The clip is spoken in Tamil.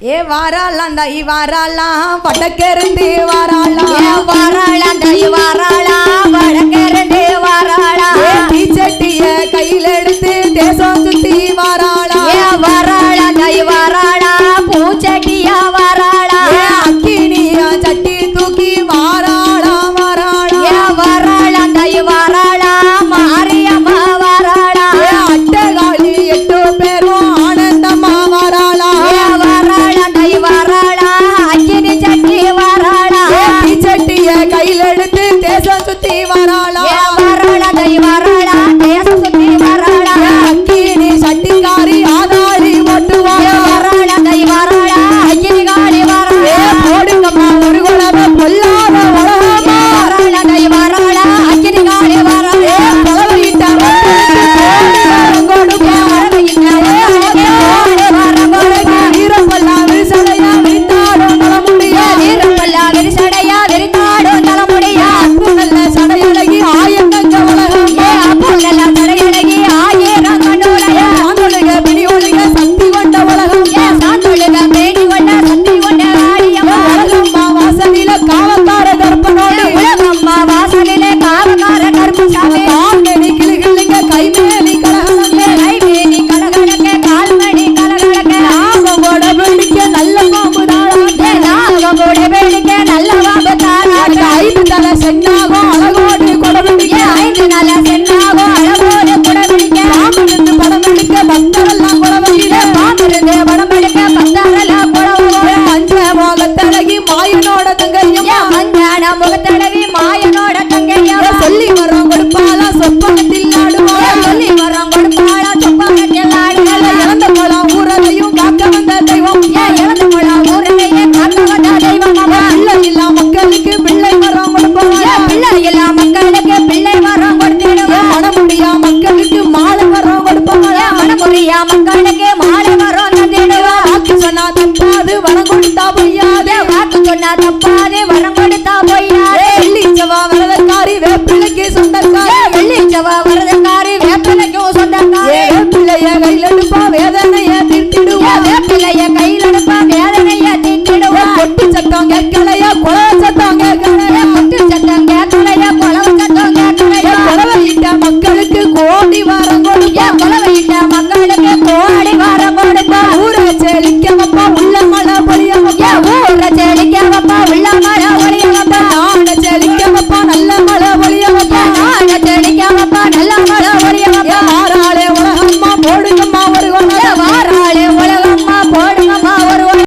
ஏ வாராலாம் தாய் வாராலாம் பட்டக்கருந்து வாராலாம் ஏ வாராலாம் தாய் வாரா declarar மாயனோட தங்கையும் மஞ்சான முகத்தடவி மாயனோட தங்கையும் சொல்லி வரோம் கொடுப்பாளா சொப்பகத்தில் ஆடுவாளா சொல்லி வரோம் கொடுப்பாளா சொப்பகத்தில் ஆடுவாளா இறந்து போலாம் ஊரதையும் காக்க வந்த தெய்வம். இறந்து போலாம் ஊரதையே காக்க வந்த தெய்வம் பிள்ளை இல்லா மக்களுக்கு பிள்ளை வரோம் கொடுப்பாளா பிள்ளை இல்லா மக்களுக்கு பிள்ளை வரோம் மனமுடியா மக்களுக்கு மாலை வரோம் கொடுப்பாளா மனமுடியா மக்களுக்கு பொய்யாது வரம் கொடுத்தா பொய்யாது. வாக்கு சொன்னா தப்பாது வரம் கொடுத்தா பொய்யாது. வெள்ளிச்சவா வரதக்காரி வேப்பிலைக்கு சொந்தக்காரி. வெள்ளிச்சவா வரதக்காரி வேப்பிலைக்கும் சொந்தக்காரி. வேப்பிலைய கையில் எடுப்பா வேதனைய திட்டிடுவா வேப்பிலைய கையில் எடுப்பா வேதனைய திட்டிடுவா கொட்டு சத்தம் கேட்கலை.